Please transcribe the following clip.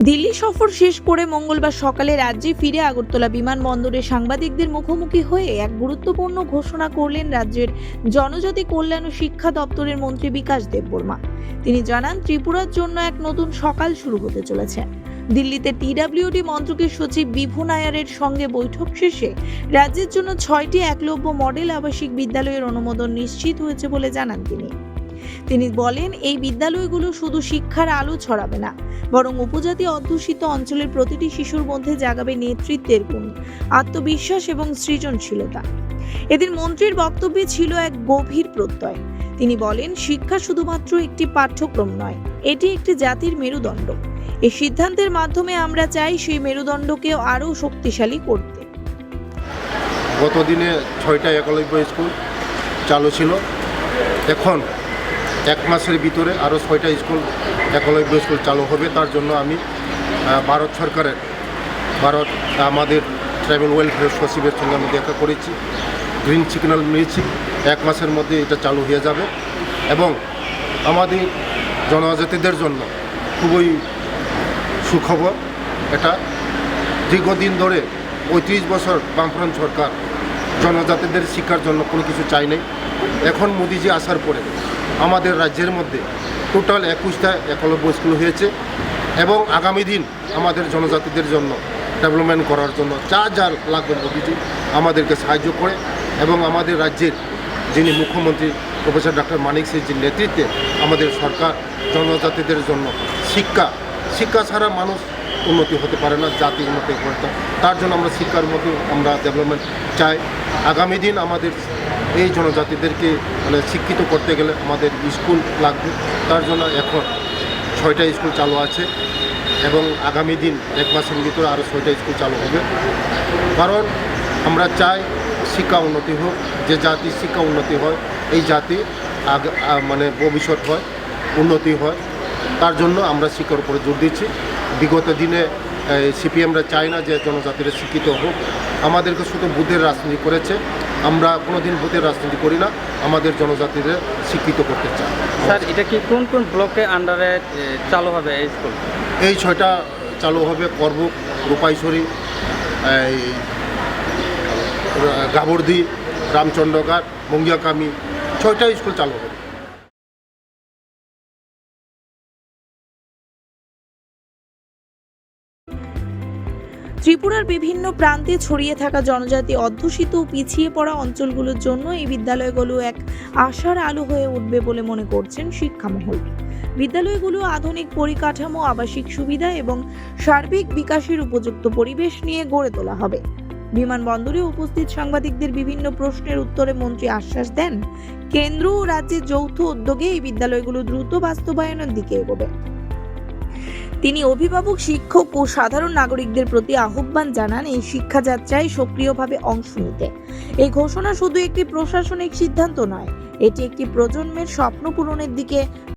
দিল্লি সফর শেষ করে মঙ্গলবার সকালে রাজ্যে ফিরে আগরতলা বিমানবন্দরে সাংবাদিকদের মুখোমুখি হয়ে এক গুরুত্বপূর্ণ ঘোষণা করলেন রাজ্যের জনজাতি কল্যাণ ও শিক্ষা দপ্তরের মন্ত্রী বিকাশ দেববর্মা। তিনি জানান, ত্রিপুরার জন্য এক নতুন সকাল শুরু হতে চলেছে। দিল্লিতে টিডাব্লিউডি মন্ত্রকের সচিব বিভু নায়ারের সঙ্গে বৈঠক শেষে রাজ্যের জন্য ছয়টি একলব্য মডেল আবাসিক বিদ্যালয়ের অনুমোদন নিশ্চিত হয়েছে বলে জানান তিনি। তিনি বলেন, এই বিদ্যালয়গুলো শুধু শিক্ষার আলো ছড়াবে না, বরং উপজাতি অধ্যুষিত অঞ্চলের প্রতিটি শিশুর মধ্যে জাগাবে নেতৃত্বের গুণ, আত্মবিশ্বাস এবং সৃজনশীলতা। এদিন মন্ত্রীর বক্তব্যে ছিল এক গভীর প্রত্যয়। তিনি বলেন, শিক্ষা শুধুমাত্র একটি পাঠ্যক্রম নয়, এটি একটি জাতির মেরুদণ্ড। এই সিদ্ধান্তের মাধ্যমে আমরা চাই সেই মেরুদণ্ডকে আরও শক্তিশালী করতে। গত দিনে ছয়টা একলব্য স্কুল চালু ছিল। এখন এক মাসের ভিতরে আরও ছয়টা স্কুল একলব্য স্কুল চালু হবে। তার জন্য আমি ভারত সরকারের, ভারত আমাদের ট্রাইবেল ওয়েলফেয়ার সচিবের সঙ্গে আমি দেখা করেছি। গ্রিন সিগন্যাল নিয়েছি এক মাসের মধ্যে এটা চালু হয়ে যাবে। এবং আমাদের জনজাতিদের জন্য খুবই সুখবর এটা। দীর্ঘদিন ধরে পঁয়ত্রিশ বছর বামফ্রন্ট সরকার জনজাতিদের শিক্ষার জন্য কোনো কিছু চাই নাই। এখন মোদিজি আসার পরে আমাদের রাজ্যের মধ্যে টোটাল একুশটা একলব্য স্কুল হয়েছে এবং আগামী দিন আমাদের জনজাতিদের জন্য ডেভেলপমেন্ট করার জন্য যা যা লাগবে মোদিজি আমাদেরকে সাহায্য করে এবং আমাদের রাজ্যের যিনি মুখ্যমন্ত্রী প্রফেসর ডক্টর মানিক সিংজির নেতৃত্বে আমাদের সরকার জনজাতিদের জন্য শিক্ষা শিক্ষা ছাড়া মানুষ উন্নতি হতে পারে না, জাতি উন্নতি করতে। তার জন্য আমরা শিক্ষার মধ্যে আমরা ডেভেলপমেন্ট চাই। আগামী দিন আমাদের এই জনজাতিদেরকে মানে শিক্ষিত করতে গেলে আমাদের স্কুল লাগবে। তার জন্য এখন ছয়টা স্কুল চালু আছে এবং আগামী দিন এক মাসের ভিতরে আরও ছয়টা স্কুল চালু হবে। কারণ আমরা চাই শিক্ষা উন্নতি হোক, যে জাতির শিক্ষা উন্নতি হয়, এই জাতি মানে ভবিষ্যৎ হয়, উন্নতি হয়। তার জন্য আমরা শিক্ষার উপরে জোর দিচ্ছি। বিগত দিনে সিপিএমরা চায় না যে জনজাতিরা শিক্ষিত হোক। আমাদেরকে শুধু বুধের রাজনীতি করেছে। আমরা কোনোদিন ভূতের রাজনীতি করি না। আমাদের জনজাতিদের শিক্ষিত করতে চাই স্যার এটা কি কোন কোন ব্লকে আন্ডারে চালু হবে এই স্কুল এই ছয়টা চালু হবে করবুক রূপাইশ্বরী এই গাবর্দি রামচন্দ্রঘাট মঙ্গিয়াকামি ছয়টা স্কুল চালু হবে। ত্রিপুরার বিভিন্ন প্রান্তে ছড়িয়ে থাকা জনজাতি অধ্যুষিত পিছিয়ে পড়া অঞ্চলগুলোর জন্য এই বিদ্যালয়গুলো এক আশার আলো হয়ে উঠবে বলে মনে করছেন শিক্ষামহল। বিদ্যালয়গুলো আধুনিক পরিকাঠামো, আবাসিক সুবিধা এবং সার্বিক বিকাশের উপযুক্ত পরিবেশ নিয়ে গড়ে তোলা হবে। বিমানবন্দরে উপস্থিত সাংবাদিকদের বিভিন্ন প্রশ্নের উত্তরে মন্ত্রী আশ্বাস দেন, কেন্দ্র ও রাজ্যের যৌথ উদ্যোগে এই বিদ্যালয়গুলো দ্রুত বাস্তবায়নের দিকে এগোবে। তিনি অভিভাবক, শিক্ষক ও সাধারণ নাগরিকদের প্রতি আহ্বান জানান এই শিক্ষাযাত্রায় সক্রিয়ভাবে অংশ নিতে। এই ঘোষণা শুধু একটি প্রশাসনিক সিদ্ধান্ত নয়, এটি একটি প্রজন্মের স্বপ্ন পূরণের দিকে